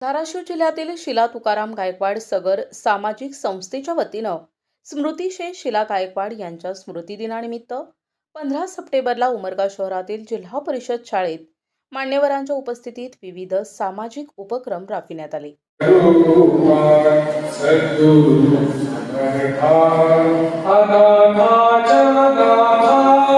धाराशिव जिल्ह्यातील शिला तुकाराम गायकवाड सगर सामाजिक संस्थेच्या वतीनं स्मृतिशे शिला गायकवाड यांच्या स्मृतिदिनानिमित्त पंधरा सप्टेंबरला उमरगा शहरातील जिल्हा परिषद शाळेत मान्यवरांच्या उपस्थितीत विविध सामाजिक उपक्रम राबविण्यात आले. नमो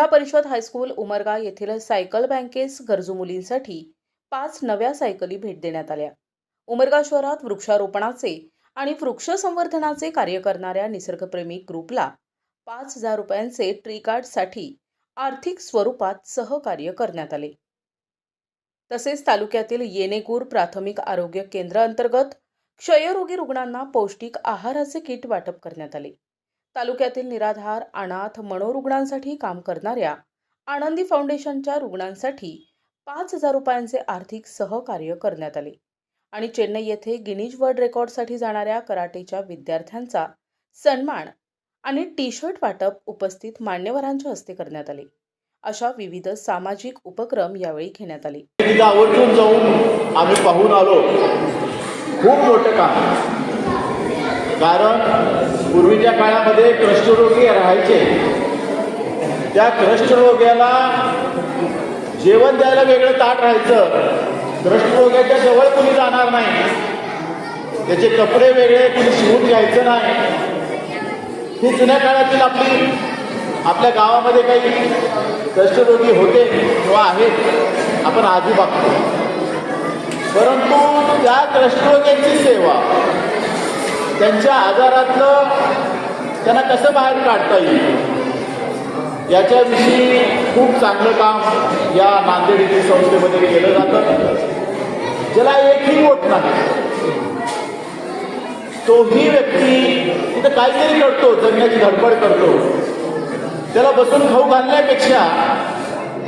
जिल्हा परिषद हायस्कूल उमरगा येथील सायकल बँकेस गरजू मुलींसाठी पाच नव्या सायकली भेट देण्यात आल्या. उमरगा शहरात वृक्षारोपणाचे आणि वृक्ष संवर्धनाचे कार्य करणाऱ्या निसर्गप्रेमी ग्रुपला पाच हजार रुपयांचे ट्री कार्डसाठी आर्थिक स्वरूपात सहकार्य करण्यात आले. तसेच तालुक्यातील येणेगूर प्राथमिक आरोग्य केंद्र अंतर्गत क्षयरोगी रुग्णांना पौष्टिक आहाराचे किट वाटप करण्यात आले. तालुक्यातील निराधार अनाथ मनोरुग्णांसाठी काम करणाऱ्या आनंदी फाउंडेशनच्या रुग्णांसाठी पाच हजार रुपयांचे आर्थिक सहकार्य करण्यात आले. आणि चेन्नई येथे गिनीज वर्ल्ड रेकॉर्डसाठी जाणाऱ्या कराटेच्या विद्यार्थ्यांचा सन्मान आणि टी शर्ट वाटप उपस्थित मान्यवरांच्या हस्ते करण्यात आले. अशा विविध सामाजिक उपक्रम यावेळी घेण्यात आले. आवर्जून जाऊन आम्ही पाहून आलो. खूप मोठं काम. कारण पूर्वीच्या काळामध्ये कृष्ठरोगी राहायचे. त्या कृष्ठरोग्याला जेवण द्यायला वेगळं ताट राहायचं. कृष्ठरोग्याच्या जवळ कुणी जाणार नाही. त्याचे कपडे वेगळे कुणी शिवून घ्यायचं नाही. ही जुन्या काळातील आपली आपल्या गावामध्ये काही कुष्ठरोगी होते किंवा आहेत आपण आधी बघतो. परंतु त्या कुष्ठरोग्यांची सेवा त्यांच्या आजारातलं त्यांना कसं बाहेर काढता येईल? याच्याविषयी खूप चांगलं काम या नांदेड येथील संस्थेमध्ये केलं जातं. ज्याला एकही वोट नाही. तोही व्यक्ती तिथं काहीतरी करतो जगण्याची धडपड करतो. त्याला बसून खाऊ घालण्यापेक्षा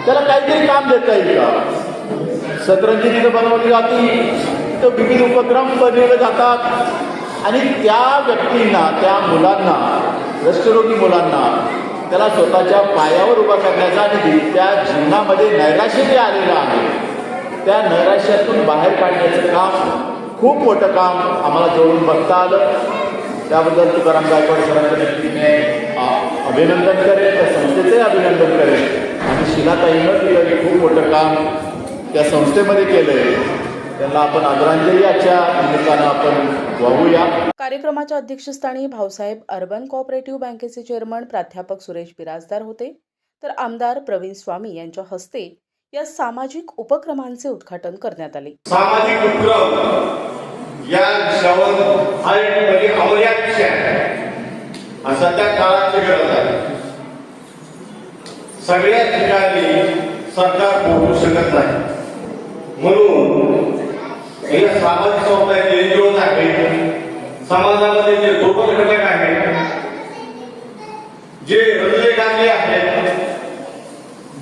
त्याला काहीतरी काम देता येईल का? सतरंजी तिथं बनवली जाते. तर विविध उपक्रम बनवले जातात. आणि त्या व्यक्तींना त्या मुलांना रष्टरोगी मुलांना त्याला स्वतःच्या पायावर उभा करण्याचा आणि त्या जीवनामध्ये नैराश्य जे आलेलं आहे. त्या नैराश्यातून बाहेर काढण्याचं काम खूप मोठं काम आम्हाला जवळून बघता आलं. त्याबद्दल तुकाराम गायकवाड सरांच्या व्यक्तीने अभिनंदन करेल त्या संस्थेचंही अभिनंदन करेल आणि शिलाताईनं केलं खूप मोठं काम त्या संस्थेमध्ये केलं आहे त्यांना आपण आदरांजली आजच्या निमित्तानं आपण वाहूया. कार्यक्रमाच्या अध्यक्षस्थानी भाऊसाहेब अर्बन कोऑपरेटिव्ह बँकेचे चेअरमन प्राध्यापक सुरेश बिराजदार होते. तर आमदार प्रवीण स्वामी यांच्या हस्ते या सामाजिक उपक्रमांचे उद्घाटन करण्यात आले. सामाजिक उपक्रम या विषयावर हा एक म्हणजे अमर्याद विषय आहे सध्या काळाची गरज आहे. सगळ्या ठिकाणी सरकार पोहोचू शकत नाही. म्हणून हे सामाजिक संस्था एनजीओज आहेत समाजामध्ये जे दुर्बल घटक आहेत जे हृदयकांगी आहेत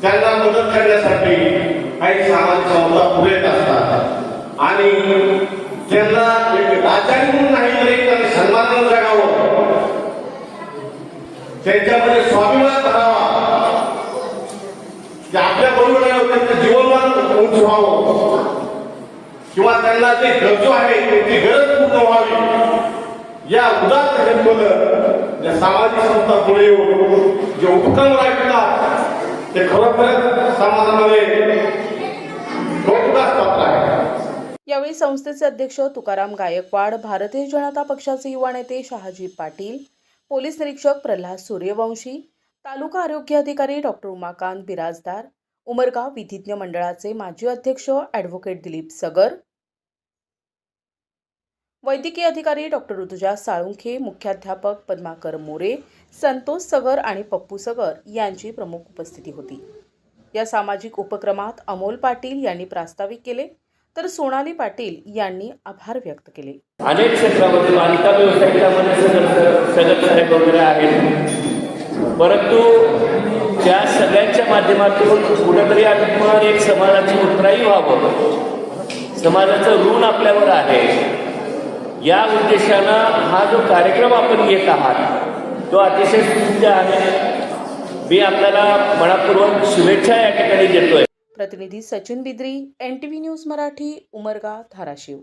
त्यांना मदत करण्यासाठी काही सामाजिक संस्था पुढे येत असतात आणि त्यांना एक राजानी म्हणून नाही तर एक सन्मान सन्मानानं जगावं. त्यांच्यामध्ये स्वाभिमान करावा आपल्या बरोबर जीवनमान उंच व्हावं. किंवा त्यांना जे गरजू आहे त्यांची गरज पूर्ण व्हावी. या उदात्त हेतून या सामाजिक संस्था पुढे येऊन जे उपक्रम राबवितात ते खरोखरच समाजामध्ये यावेळी संस्थेचे अध्यक्ष तुकाराम गायकवाड भारतीय जनता पक्षाचे युवा नेते शहाजी पाटील पोलीस निरीक्षक प्रल्हाद सूर्यवंशी तालुका आरोग्य अधिकारी डॉक्टर उमाकांत बिराजदार उमरगाव विधिज्ञ मंडळाचे माजी अध्यक्ष ॲडव्होकेट दिलीप सगर. वैद्यकीय अधिकारी डॉक्टर ऋतुजा साळुंखे मुख्याध्यापक पद्माकर मोरे संतोष सगर आणि पप्पू सगर यांची प्रमुख उपस्थिती होती. या सामाजिक उपक्रमात अमोल पाटील यांनी प्रास्ताविक केले तर सोनाली पाटील यांनी आभार व्यक्त केले. अनेक क्षेत्रामध्ये बांधकाम व्यवसायामध्ये सगळं साहेब वगैरे आहेत. परंतु त्या सगळ्यांच्या माध्यमातून कुठंतरी आपण एक समाजाची उत्तराई व्हावं. समाजाचं ऋण आपल्यावर आहे. या उद्देशानं हा जो कार्यक्रम आपण घेत आहात तो अतिशय सुंदर आहे. मी आपल्याला मनापूर्वक शुभेच्छा या ठिकाणी देतोय. प्रतिनिधी Sachin Bidri N T V news Marathi Umarga Dharashiv.